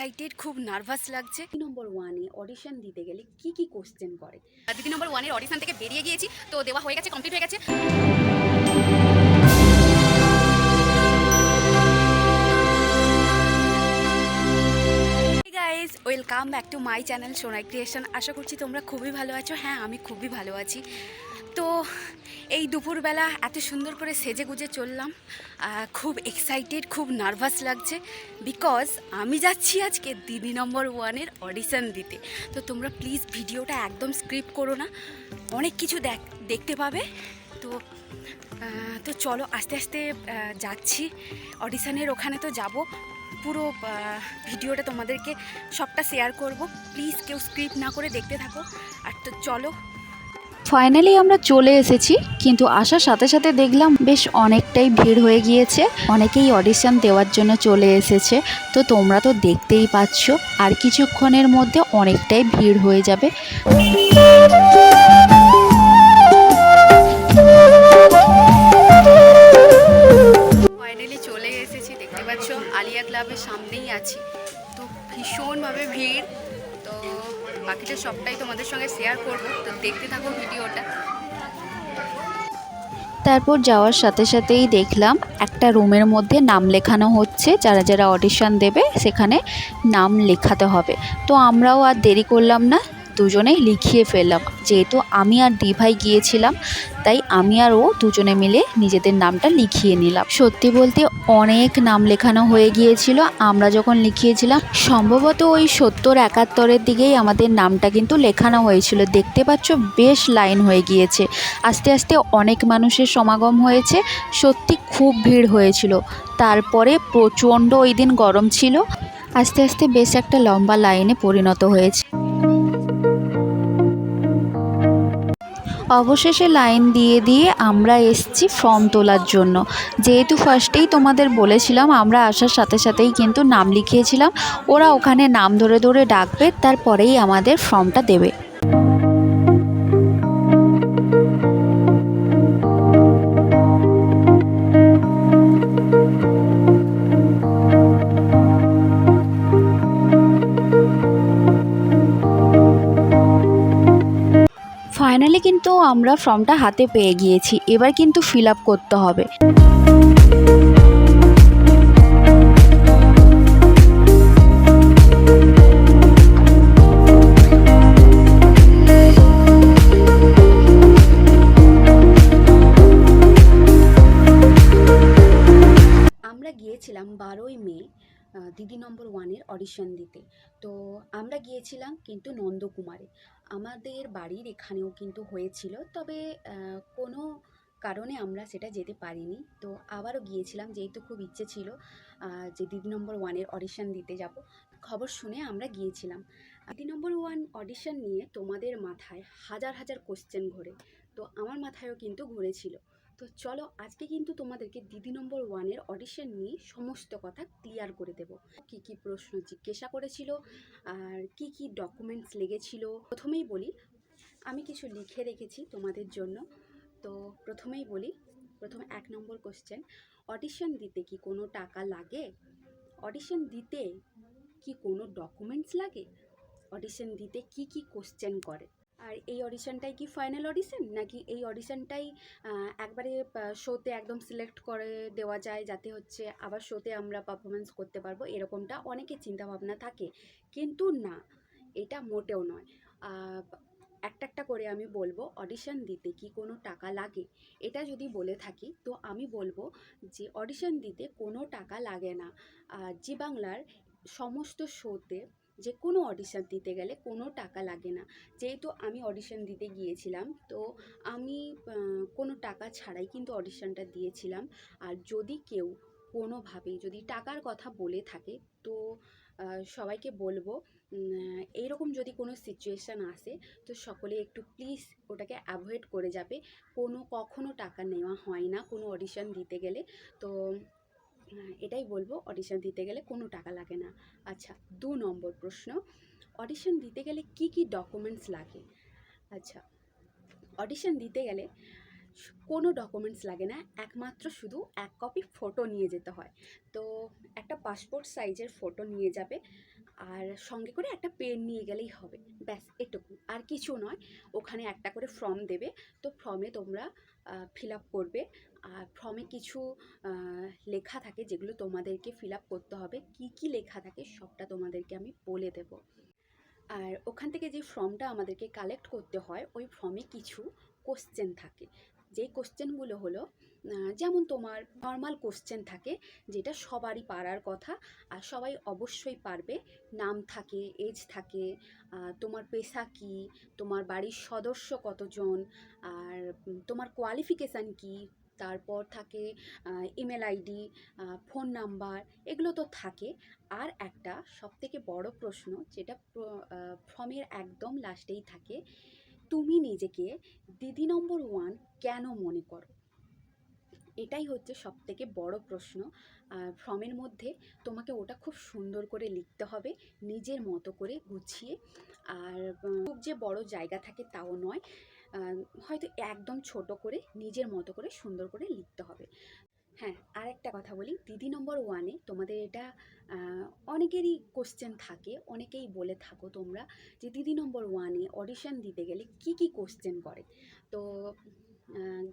Excited খুব nervous লাগছে। নম্বর ওয়ানে অডিশন দিতে গেলে কি কি কোশ্চেন করে? দিদি নম্বর ওয়ানের অডিশন থেকে বেরিয়ে গিয়েছি তো দেওয়া হয়ে গেছে কমপ্লিট হয়ে গেছে। Guys welcome back to my channel Sonai creation আশা করছি তোমরা খুবই ভালো আছো। হ্যাঁ আমি খুবই ভালো আছি। তো এই দুপুরবেলা এত সুন্দর করে সেজে গুজে চললাম খুব এক্সাইটেড খুব নার্ভাস লাগছে বিকজ আমি যাচ্ছি আজকে দিদি নম্বর ওয়ানের অডিশন দিতে। তো তোমরা প্লিজ ভিডিওটা একদম স্ক্রিপ্ট করো না, অনেক কিছু দেখ, দেখতে পাবে। তো তো চলো আস্তে আস্তে যাচ্ছি। অডিশনের ওখানে তো যাব, পুরো ভিডিওটা তোমাদেরকে সবটা শেয়ার করব। প্লিজ কেউ স্ক্রিপ্ট না করে দেখতে থাকো। আর তো চলো ফাইনালি আমরা চলে এসেছি, কিন্তু আসার সাথে সাথে দেখলাম বেশ অনেকটাই ভিড় হয়ে গিয়েছে। অনেকেই অডিশন দেওয়ার জন্য চলে এসেছে। তো তোমরা তো দেখতেই পাচ্ছ, আর কিছুক্ষণের মধ্যে অনেকটাই ভিড় হয়ে যাবে। ফাইনালি চলে এসেছি, দেখতে পাচ্ছ, আলিয়া ক্লাবের সামনেই আছি। তো ভীষণভাবে ভিড়। তো বাকিটা সবটাই তোমাদের সঙ্গে শেয়ার করব। তো দেখতে থাকো ভিডিওটা। তারপর যাওয়ার সাথে সাথেই দেখলাম একটা রুমের মধ্যে নাম লেখানো হচ্ছে। যারা যারা অডিশন দেবে সেখানে নাম লেখাতে হবে। তো আমরাও আর দেরি করলাম না। দুজনেই লিখিয়ে ফেললাম। যেহেতু আমি আর দিভাই গিয়েছিলাম, তাই আমি আর ও দুজনে মিলে নিজেদের নামটা লিখিয়ে নিলাম। সত্যি বলতে অনেক নাম লেখানো হয়ে গিয়েছিল। আমরা যখন লিখিয়েছিলাম, সম্ভবত ওই সত্তর একাত্তরের দিকেই আমাদের নামটা কিন্তু লেখানো হয়েছিল। দেখতে পাচ্ছ, বেশ লাইন হয়ে গিয়েছে। আস্তে আস্তে অনেক মানুষের সমাগম হয়েছে। সত্যি খুব ভিড় হয়েছিল। তারপরে প্রচণ্ড ওই দিন গরম ছিল। আস্তে আস্তে বেশ একটা লম্বা লাইনে পরিণত হয়েছে। অবশেষে লাইন দিয়ে দিয়ে আমরা এসছি ফর্ম তোলার জন্য। যেহেতু ফার্স্টেই তোমাদের বলেছিলাম, আমরা আসার সাথে সাথেই কিন্তু নাম লিখিয়েছিলাম। ওরা ওখানে নাম ধরে ধরে ডাকবে, তারপরেই আমাদের ফর্মটা দেবে। আমরা ফর্মটা হাতে পেয়ে গিয়েছি। এবার কিন্তু ফিল আপ করতে হবে। গিয়েছিলাম বারোই মে দিদি নম্বর ওয়ানের অডিশন দিতে। তো আমরা গিয়েছিলাম কিন্তু নন্দকুমারে। আমাদের বাড়ির এখানেও কিন্তু হয়েছিল। তবে কোনো কারণে আমরা সেটা যেতে পারিনি। তো আবারও গিয়েছিলাম, যেহেতু খুব ইচ্ছে ছিল যে দিদি নম্বর ওয়ানের অডিশন দিতে যাব। খবর শুনে আমরা গিয়েছিলাম। দিদি নম্বর ওয়ান অডিশন নিয়ে তোমাদের মাথায় হাজার হাজার কোশ্চেন ঘোরে। তো আমার মাথায়ও কিন্তু ঘুরেছিল। তো চলো আজকে কিন্তু তোমাদেরকে দিদি নম্বর ওয়ানের অডিশন নিয়ে সমস্ত কথা ক্লিয়ার করে দেব। কি কি প্রশ্ন জিজ্ঞাসা করেছিল আর কি কি ডকুমেন্টস লেগেছিল? প্রথমেই বলি, আমি কিছু লিখে রেখেছি তোমাদের জন্য। তো প্রথমেই বলি, প্রথম এক নম্বর কোশ্চেন অডিশন দিতে কি কোনো টাকা লাগে? অডিশন দিতে কি কোনো ডকুমেন্টস লাগে? অডিশন দিতে কি কি কোশ্চেন করে? আর এই অডিশনটাই কি ফাইনাল অডিশন নাকি এই অডিশনটাই একবারে শোতে একদম সিলেক্ট করে দেওয়া যায় যাতে হচ্ছে আবার শোতে আমরা পারফরমেন্স করতে পারব? এরকমটা অনেকের চিন্তাভাবনা থাকে। কিন্তু না, এটা মোটেও নয়। একটা একটা করে আমি বলব অডিশন দিতে কি কোনো টাকা লাগে? এটা যদি বলে থাকি, তো আমি বলব যে অডিশন দিতে কোনো টাকা লাগে না। জি বাংলার সমস্ত শোতে যে কোনো অডিশন দিতে গেলে কোনো টাকা লাগে না। যেহেতু আমি অডিশন দিতে গিয়েছিলাম, তো আমি কোনো টাকা ছাড়াই কিন্তু অডিশনটা দিয়েছিলাম। আর যদি কেউ কোনোভাবে যদি টাকার কথা বলে থাকে, তো সবাইকে বলব এইরকম যদি কোনো সিচুয়েশান আসে, তো সকলে একটু প্লিজ ওটাকে অ্যাভয়েড করে যাবে। কোনো কখনো টাকা নেওয়া হয় না কোনো অডিশন দিতে গেলে। তো এটাই বলব অডিশন দিতে গেলে কোনো টাকা লাগে না। আচ্ছা দু নম্বর প্রশ্ন অডিশন দিতে গেলে কি কি ডকুমেন্টস লাগে? আচ্ছা অডিশন দিতে গেলে কোনো ডকুমেন্টস লাগে না, একমাত্র শুধু এক কপি ফটো নিয়ে যেতে হয়। তো একটা পাসপোর্ট সাইজের ফটো নিয়ে যাবে আর সঙ্গে করে একটা পেন নিয়ে গেলেই হবে। ব্যাস, এটুকু। আর কিছু নয়, ওখানে একটা করে ফর্ম দেবে। তো ফর্মে তোমরা ফিল আপ করবে। আর ফর্মে কিছু লেখা থাকে যেগুলো তোমাদেরকে ফিল আপ করতে হবে। কি কি লেখা থাকে সবটা তোমাদেরকে আমি বলে দেব। আর ওখান থেকে যে ফর্মটা আমাদেরকে কালেক্ট করতে হয়, ওই ফর্মে কিছু কোশ্চেন থাকে। যেই কোশ্চেনগুলো হলো যেমন তোমার নর্মাল কোশ্চেন থাকে, যেটা সবারই পারার কথা, আর সবাই অবশ্যই পারবে। নাম থাকে এজ থাকে তোমার পেশা কি, তোমার বাড়ির সদস্য কতজন, আর তোমার কোয়ালিফিকেশান কি, তারপর থাকে ইমেল আইডি ফোন নাম্বার এগুলো তো থাকে। আর একটা সবথেকে বড় প্রশ্ন, যেটা ফর্মের একদম লাস্টেই থাকে, তুমি নিজেকে দিদি নম্বর ওয়ান কেন মনে করো? এটাই হচ্ছে সব থেকে বড় প্রশ্ন। আর ফর্মের মধ্যে তোমাকে ওটা খুব সুন্দর করে লিখতে হবে, নিজের মতো করে গুছিয়ে। আর খুব যে বড় জায়গা থাকে তাও নয় হয়তো একদম ছোট করে, নিজের মতো করে সুন্দর করে লিখতে হবে। হ্যাঁ আর একটা কথা বলি, দিদি নম্বর ওয়ানে তোমাদের এটা অনেকেরই কোশ্চেন থাকে, অনেকেই বলে থাকো তোমরা যে দিদি নম্বর ওয়ানে অডিশন দিতে গেলে কি কি কোশ্চেন করে। তো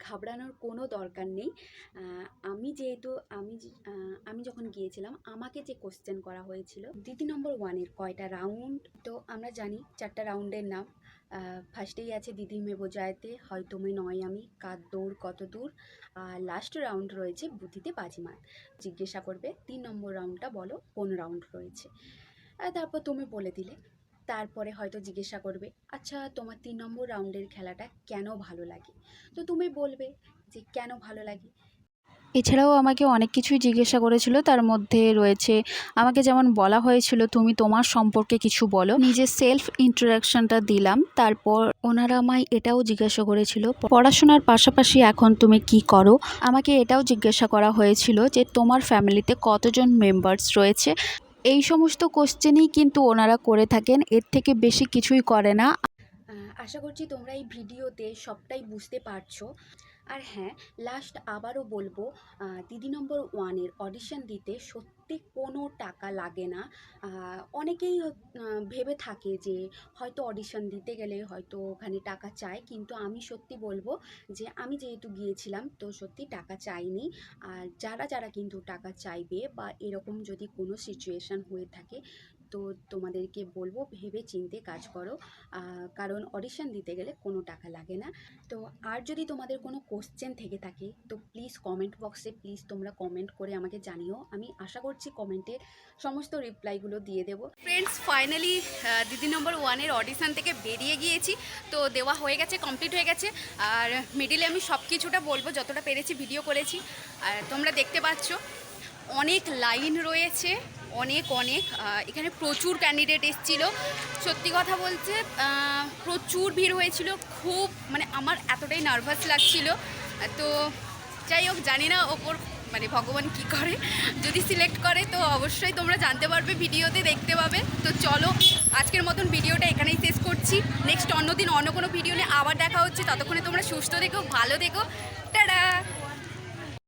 ঘাবড়ানোর কোনো দরকার নেই। আমি যেহেতু, আমি আমি যখন গিয়েছিলাম, আমাকে যে কোশ্চেন করা হয়েছিল, দিদি নম্বর ওয়ানের কয়টা রাউন্ড তো আমরা জানি চারটা রাউন্ডের নাম। ফার্স্টেই আছে দিদি মে বোঝায়তে হয় নয় আমি, কার দৌড় কত দূর? আর লাস্ট রাউন্ড রয়েছে বুদ্ধিতে বাজিমাত জিজ্ঞাসা করবে, তিন নম্বর রাউন্ডটা বলো, কোন রাউন্ড রয়েছে? তারপর তুমি বলে দিলে। তারপরে হয়তো জিজ্ঞাসা করবে আচ্ছা তোমার তিন নম্বর রাউন্ডের খেলাটা কেন ভালো লাগে? তো তুমি বলবে যে, কেন ভালো লাগে? এছাড়াও আমাকে অনেক কিছুই জিজ্ঞাসা করেছিল। তার মধ্যে রয়েছে, আমাকে যেমন বলা হয়েছিল, তুমি তোমার সম্পর্কে কিছু বলো। নিজের সেলফ ইন্ট্রোডাকশনটা দিলাম। তারপর ওনারা আমায় এটাও জিজ্ঞাসা করেছিল, পড়াশোনার পাশাপাশি এখন তুমি কি করো? আমাকে এটাও জিজ্ঞাসা করা হয়েছিল যে, তোমার ফ্যামিলিতে কতজন মেম্বার্স রয়েছে? এই সমস্ত কোশ্চেনই কিন্তু ওনারা করে থাকেন, এর থেকে বেশি কিছুই করে না। আশা করছি তোমরা এই ভিডিওতে সবটাই বুঝতে পারছ। আর হ্যাঁ লাস্ট আবারও বলব দিদি নম্বর ওয়ানের অডিশন দিতে সত্যি কোনো টাকা লাগে না। অনেকেই ভেবে থাকে যে হয়তো অডিশন দিতে গেলে হয়তো ওখানে টাকা চায়, কিন্তু আমি সত্যি বলব যে আমি যেহেতু গিয়েছিলাম, তো সত্যি টাকা চাইনি। আর যারা যারা কিন্তু টাকা চাইবে বা এরকম যদি কোনো সিচুয়েশান হয়ে থাকে তো তোমাদেরকে বলব ভেবে চিন্তে কাজ করো। কারণ অডিশন দিতে গেলে কোনো টাকা লাগে না। তো আর যদি তোমাদের কোনো কোশ্চেন থেকে থাকে, তো প্লিজ কমেন্ট বক্সে প্লিজ তোমরা কমেন্ট করে আমাকে জানিও। আমি আশা করছি কমেন্টে সমস্ত রিপ্লাইগুলো দিয়ে দেবো। ফ্রেন্ডস ফাইনালি দিদি নম্বর ওয়ানের অডিশন থেকে বেরিয়ে গিয়েছি। তো দেওয়া হয়ে গেছে কমপ্লিট হয়ে গেছে। আর মিডিলে আমি সব কিছুটা বলব, যতটা পেরেছি ভিডিও করেছি। আর তোমরা দেখতে পাচ্ছ, অনেক লাইন রয়েছে। অনেক অনেক এখানে প্রচুর ক্যান্ডিডেট এসেছিল। সত্যি কথা বলতে প্রচুর ভিড় হয়েছিল। খুব মানে আমার এতটাই নার্ভাস লাগছিল। তো যাই হোক, জানি না ওপর মানে ভগবান কি করে। যদি সিলেক্ট করে, তো অবশ্যই তোমরা জানতে পারবে, ভিডিওতে দেখতে পাবে। তো চলো, আজকের মতন ভিডিওটা এখানেই শেষ করছি। নেক্সট অন্যদিন অন্য কোনো ভিডিও নিয়ে আবার দেখা হচ্ছে। ততক্ষণে তোমরা সুস্থ দেখো ভালো দেখো টাটা!